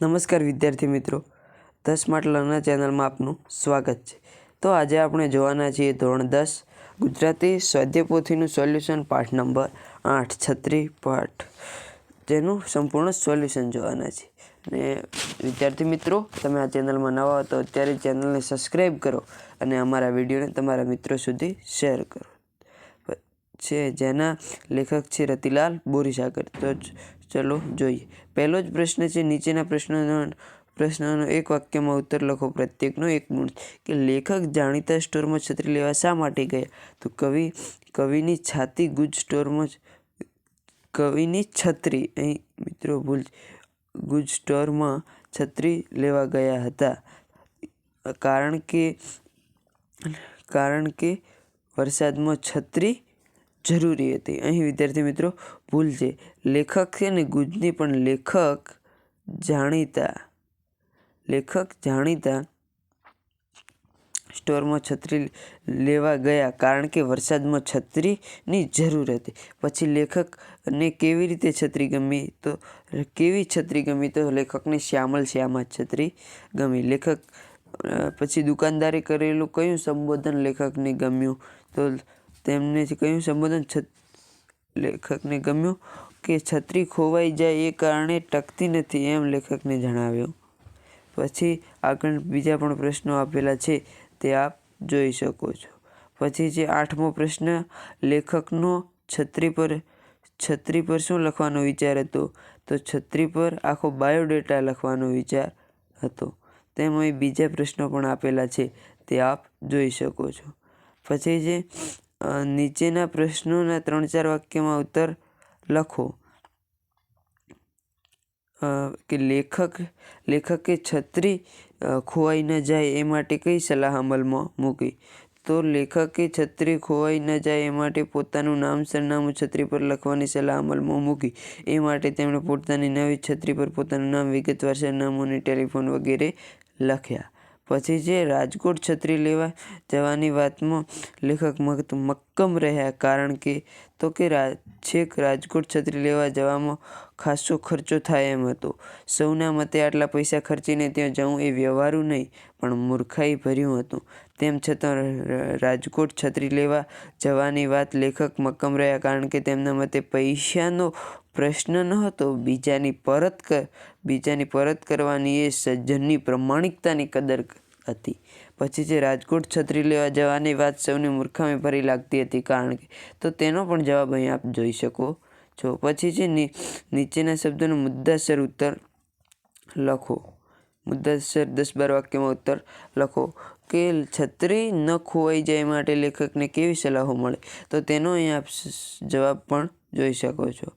નમસ્કાર વિદ્યાર્થી મિત્રો. દસ સ્માર્ટ લર્નર ચેનલમાં આપનું સ્વાગત છે. તો આજે આપણે જોવાના છીએ ધોરણ દસ, ગુજરાતી સ્વાધ્યાય પોથીનું સોલ્યુશન પાઠ નંબર આઠ, છત્રી પાઠ. જેનું સંપૂર્ણ સોલ્યુશન જોવાના છે. અને વિદ્યાર્થી મિત્રો, તમે આ ચેનલમાં નવા હો તો અત્યારે ચેનલને સબસ્ક્રાઈબ કરો અને અમારા વિડીયોને તમારા મિત્રો સુધી શેર કરો. છે જેના લેખક છે રતિલાલ બોરીસાગર. તો ચલો જોઈએ. પહેલો જ પ્રશ્ન છે, નીચેના પ્રશ્નોનો પ્રશ્નનો એક વાક્યમાં ઉત્તર લખો. પ્રત્યેકનો એક ગુણ કે લેખક જાણીતા સ્ટોરમાં છત્રી લેવા શા માટે ગયા? તો કવિ, કવિની છાતી ગુજ સ્ટોરમાં જ- કવિની છત્રી, અહીં મિત્રો ભૂલ. ગુજ સ્ટોરમાં છત્રી લેવા ગયા હતા. કારણ કે કારણ કે વરસાદમાં છત્રી જરૂરી હતી. અહીં, વિદ્યાર્થી મિત્રો, ભૂલ છે. લેખક છે ને, ગુજની પણ લેખક જાણીતા લેખક જાણીતા સ્ટોરમાં છત્રી લેવા ગયા કારણ કે વરસાદમાં છત્રીની જરૂર હતી. પછી લેખકને કેવી રીતે છત્રી ગમી? તો કેવી છત્રી ગમી? તો લેખકને શ્યામલ શ્યામા છત્રી ગમી. લેખક પછી દુકાનદારે કરેલું કયું સંબોધન લેખકને ગમ્યું? તો તેમને કયું સંબોધન લેખકને ગમ્યું કે છત્રી ખોવાઈ જાય એ કારણે ટકતી નથી એમ લેખકને જણાવ્યું. પછી આગળ બીજા પણ પ્રશ્નો આપેલા છે તે આપ જોઈ શકો છો. પછી જે આઠમો પ્રશ્ન લેખકનો છત્રી પર છત્રી પર શું લખવાનો વિચાર હતો? તો છત્રી પર આખો બાયોડેટા લખવાનો વિચાર હતો. તેમ બીજા પ્રશ્નો પણ આપેલા છે તે આપ જોઈ શકો છો. પછી અ, નીચેના પ્રશ્નોના ત્રણ ચાર વાક્યમાં ઉત્તર લખો. કે લેખક, લેખકે છત્રી ખોવાઈ ન જાય એ માટે કઈ સલાહ અમલમાં મૂકી? તો લેખકે છત્રી ખોવાઈ ન જાય એ માટે પોતાનું નામ, સરનામું છત્રી પર લખવાની સલાહ અમલમાં મૂકી. એ માટે તેમણે પોતાની નવી છત્રી પર પોતાનું નામ વિગતવાર સરનામું અને ટેલિફોન વગેરે લખ્યા. પછી જે રાજકોટ છત્રી લેવા જવાની વાતમાં લેખક મક મક્કમ રહ્યા. કારણ કે તો કે છેક રાજકોટ છત્રી લેવા જવામાં ખાસો ખર્ચો થાય એમ હતો. સૌના મતે આટલા પૈસા ખર્ચીને ત્યાં જવું એ વ્યવહારું નહીં. પણ મૂર્ખાઈ ભર્યું હતું. તેમ છતાં રાજકોટ છત્રી લેવા જવાની વાત લેખક મક્કમ રહ્યા કારણ કે તેમના મતે પૈસાનો પ્રશ્ન ન હતો. બીજાની પરત કર બીજાની પરત કરવાની એ સજ્જનની પ્રમાણિકતાની કદર હતી. પછી જે રાજકોટ છત્રી લેવા જવાની વાત સૌને મૂર્ખામી ભરી લાગતી હતી કારણ કે, તો તેનો પણ જવાબ અહીં આપ જોઈ શકો છો. પછી છે નીચેના શબ્દોનો મુદ્દાસર ઉત્તર લખો. મુદ્દાસર દસ બાર વાક્યમાં ઉત્તર લખો. કે છત્રી ન ખોવાઈ જાય માટે લેખકને કેવી સલાહો મળે? તો તેનો અહીં આપ જવાબ પણ જોઈ શકો છો.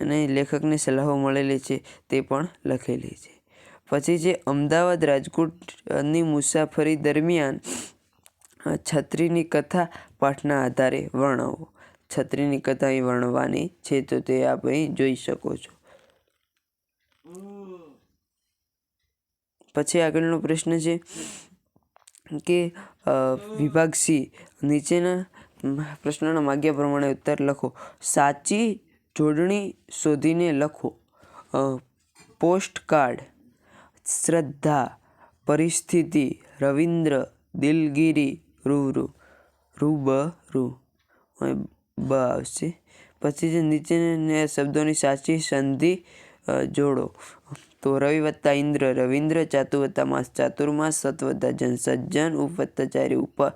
અને લેખકને સલાહો મળેલી છે તે પણ લખેલી છે. પછી જે અમદાવાદ રાજકોટની મુસાફરી દરમિયાન છત્રીની કથા પાઠના આધારે વર્ણવો. છત્રીની કથા અહીં વર્ણવાની છે તો તે આપ અહીં જોઈ શકો છો. પછી આગળનો પ્રશ્ન છે કે વિભાગ સી, નીચેના પ્રશ્નના માગ્યા પ્રમાણે ઉત્તર લખો. સાચી જોડણી શોધીને લખો. પોસ્ટ કાર્ડ શ્રદ્ધા, પરિસ્થિતિ, રવિન્દ્ર, દિલગીરી, રૂબરૂ રૂબરૂ. બ આવશે. પછી જે નીચેના શબ્દોની સાચી સંધિ જોડો. તો રવિ વત્તા ઇન્દ્ર, રવિન્દ્ર ચાતુ વત્તા માસ ચાતુર્માસ સત વત્તા જન, સજ્જન ઉપ ચારી ઉપા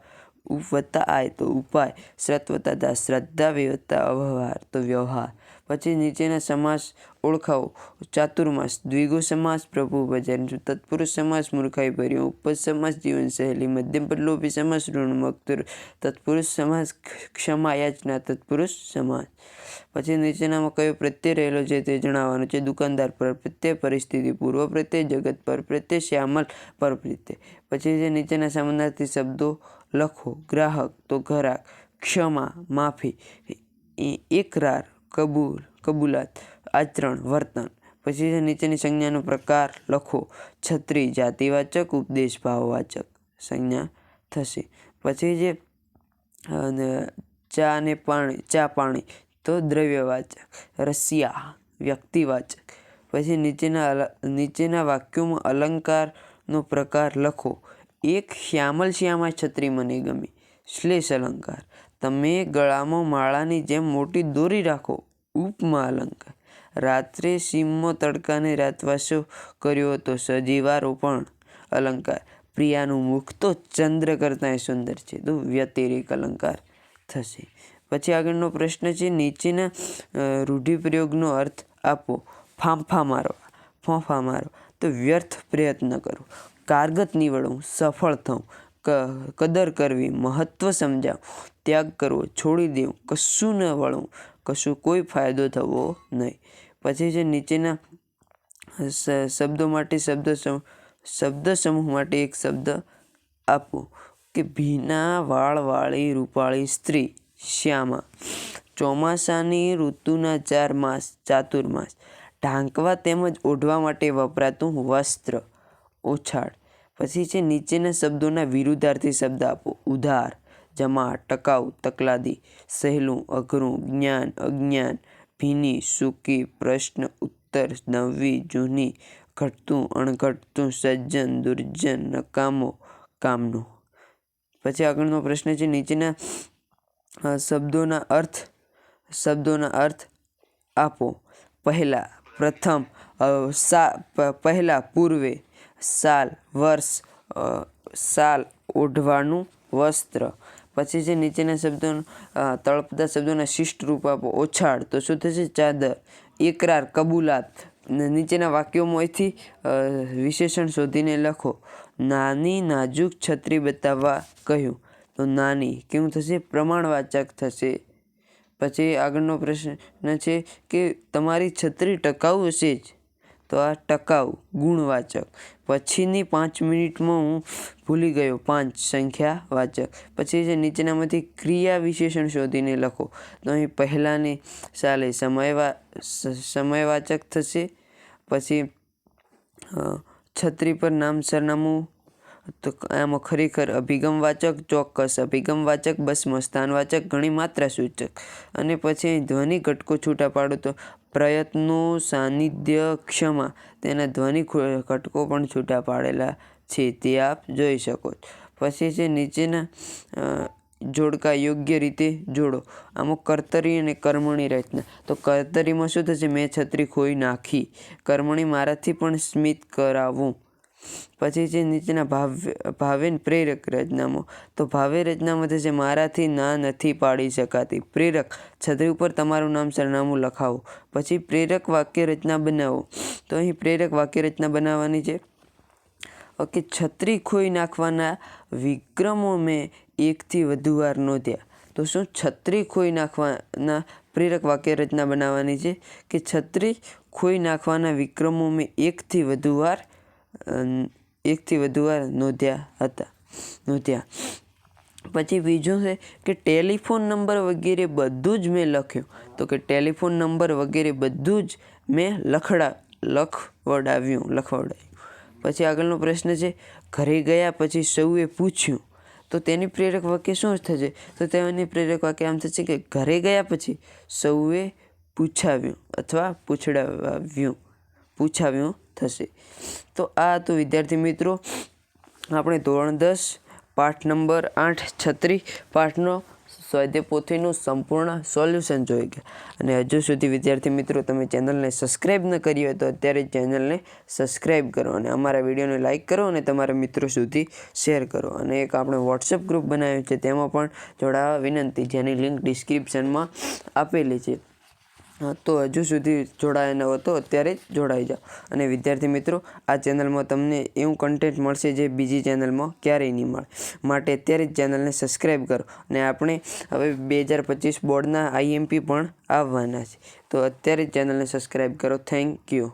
ઉપ વત્તા આય, તો ઉપાય શ્રત દા, શ્રદ્ધા વે વત્તા અવ્યવહાર તો વ્યવહાર. પછી નીચેના સમાસ ઓળખાવો. ચાતુર્માસ, દ્વિગુ સમાસ, પ્રભુ ભજન, તત્પુરુષ સમાસ, મૂર્ખાઈ ભર્યો, ઉપજ સમાસ, જીવન શૈલી મધ્યમ પદલોપી સમાસ, ઋણ મક્તુર, તત્પુરુષ સમાસ ક્ષમા યાચના તત્પુરુષ સમાસ. પછી નીચેનામાં કયો પ્રત્યય રહેલો છે તે જણાવવાનું છે. દુકાનદાર પર પ્રત્યય, પરિસ્થિતિ, પૂર્વ પ્રત્યય, જગત પર પ્રત્યય, શ્યામલ પર પ્રત્યય. પછી જે નીચેના સમાનાર્થી શબ્દો લખો. ગ્રાહક, તો ઘરાક, ક્ષમા, માફી એકરાર, કબૂલ, કબૂલાત, આચરણ, વર્તન. પછી જે નીચેની સંજ્ઞાનો પ્રકાર લખો. છત્રી, જાતિવાચક, ઉપદેશ, ભાવવાચક સંજ્ઞા થશે. પછી જે ચા અને પાણી, ચા પાણી તો દ્રવ્યવાચક, રસિયા, વ્યક્તિવાચક. પછી નીચેના નીચેના વાક્યોમાં અલંકારનો પ્રકાર લખો. એક શ્યામલ શ્યામા છત્રી મને ગમી શ્લેષ અલંકાર. તમે ગળામાં માળાની જેમ મોટી દોરી રાખો. ઉપમા અલંકાર. રાત્રે સીમમાં તડકાને રાતવાસો કર્યો હતો સજીવારોપણ અલંકાર. પ્રિયાનું મુખ તો ચંદ્ર કરતાંય સુંદર છે. તો વ્યતિરેક અલંકાર થશે. પછી આગળનો પ્રશ્ન છે, નીચેના રૂઢિપ્રયોગનો અર્થ આપો. ફાંફા મારવા ફોંફા મારો. તો વ્યર્થ પ્રયત્ન કરો. કારગત નીવડવું સફળ થવું કદર કરવી મહત્ત્વ સમજાવું. ત્યાગ કરવો, છોડી દેવું. કશું ન વળવું, કશું કોઈ ફાયદો થવો નહીં. પછી છે, નીચેના શબ્દો માટે શબ્દ શબ્દ સમૂહ માટે એક શબ્દ આપો કે ભીના વાળવાળી રૂપાળી સ્ત્રી. શ્યામા. ચોમાસાની ઋતુના ચાર માસ ચાતુર્માસ ઢાંકવા તેમજ ઓઢવા માટે વપરાતું વસ્ત્ર, ઓછાળ. પછી છે નીચેના શબ્દોના વિરુદ્ધાર્થી શબ્દ આપો. ઉધાર જમા ટકાઉ, તકલાદી, સહેલું, અઘરું, જ્ઞાન, અજ્ઞાન, ભીની, સૂકી, પ્રશ્ન, ઉત્તર, નવી, જૂની, ઘટતું, અણઘટતું, સજ્જન, દુર્જન, નકામો, કામનો. પછી આગળનો પ્રશ્ન છે નીચેના શબ્દોના અર્થ શબ્દોના અર્થ આપો. પહેલા, પ્રથમ સા પહેલાં, પૂર્વે, સાલ, વર્ષ સાલ, ઓઢવાનું વસ્ત્ર. પછી છે નીચેના શબ્દો તળપદા શબ્દોના શિષ્ટ રૂપ આપો, ઓછાળ. તો શું થશે? ચાદર. એકરાર, કબૂલાત. નીચેના વાક્યોમાંથી વિશેષણ શોધીને લખો. નાની નાજુક છત્રી બતાવવા કહ્યું. તો નાની કેવું થશે? પ્રમાણવાચક થશે. પછી આગળનો પ્રશ્ન છે કે તમારી છત્રી ટકાઉ હશે જ? તો આ ટકાઉ, ગુણવાચક. પછીની પાંચ મિનિટમાં હું ભૂલી ગયો. પાંચ સંખ્યા વાચક પછી જે નીચેનામાંથી ક્રિયા વિશેષણ શોધીને લખો. તો અહીં પહેલાંની સાલે સમયવા સમયવાચક થશે. પછી છત્રી પર નામ, સરનામું તો આમાં ખરેખર અભિગમવાચક, ચોક્કસ અભિગમવાચક બસમો સ્થાનવાચક ઘણી માત્રા સૂચક. અને પછી ધ્વનિ ઘટકો છૂટા પાડો તો પ્રયત્નો, સાનિધ્ય, ક્ષમા તેના ધ્વનિ ઘટકો પણ છૂટા પાડેલા છે તે આપ જોઈ શકો છો. પછી છે નીચેના જોડકા યોગ્ય રીતે જોડો. આમાં કર્તરી અને કર્મણી રચના. તો કર્તરીમાં શું થશે? મેં છત્રી ખોઈ નાખી. કર્મણી મારાથી પણ સ્મિત કરાવવું પછી છે નીચેના ભાવ, ભાવેન પ્રેરક રચનામાં, તો ભાવે રચનામાં થશે મારાથી ના નથી પાડી શકાતી. પ્રેરક, છત્રી ઉપર તમારું નામ સરનામું લખાવો. પછી પ્રેરક વાક્ય રચના બનાવો. તો અહીં પ્રેરક વાક્ય રચના બનાવવાની છે. ઓકે, છત્રી ખોઈ નાખવાના વિક્રમો મેં એકથી વધુ વાર નોંધ્યા. તો શું છત્રી ખોઈ નાખવાના પ્રેરક વાક્ય રચના બનાવવાની છે? કે છત્રી ખોઈ નાખવાના વિક્રમો મેં એકથી વધુ વાર એકથી વધુ વાર નોંધ્યા હતા. નોંધ્યા. પછી બીજું છે કે ટેલિફોન નંબર વગેરે બધું જ મેં લખ્યું. તો કે ટેલિફોન નંબર વગેરે બધું જ મેં લખડા, લખવડાવ્યું લખવડાવ્યું. પછી આગળનો પ્રશ્ન છે, ઘરે ગયા પછી સૌએ પૂછ્યું. તો તેની પ્રેરક વાક્ય શું થશે? તો તેની પ્રેરક વાક્ય આમ થશે કે ઘરે ગયા પછી સૌએ પૂછાવ્યું અથવા પૂછડાવ્યું. પૂછાવ્યું. થશે. તો આ તો વિદ્યાર્થી મિત્રો, આપણે ધોરણ દસ, પાઠ નંબર આઠ છત્રી પાઠનો સ્વાધ્યાય પોથીનું સંપૂર્ણ સોલ્યુશન જોઈ ગયા. અને હજુ સુધી વિદ્યાર્થી મિત્રો, તમે ચેનલને સબસ્ક્રાઈબ ન કરી હોય તો અત્યારે ચેનલને સબસ્ક્રાઈબ કરો અને અમારા વિડીયોને લાઇક કરો અને તમારા મિત્રો સુધી શેર કરો. અને એક આપણે વોટ્સએપ ગ્રુપ બનાવ્યું છે, તેમાં પણ જોડાવા વિનંતી, જેની લિંક ડિસ્ક્રિપ્શનમાં આપેલી છે. તો હજુ સુધી જોડાયા ન હતો, અત્યારે જ જોડાઈ જાઓ. અને વિદ્યાર્થી મિત્રો, આ ચેનલમાં તમને એવું કન્ટેન્ટ મળશે જે બીજી ચેનલમાં ક્યારેય નહીં મળે. માટે અત્યારે જ ચેનલને સબસ્ક્રાઈબ કરો. અને આપણે હવે બે હજાર પચીસ બોર્ડના આઈએમપી પણ આવવાના છે. તો અત્યારે જ ચેનલને સબસ્ક્રાઈબ કરો. Thank you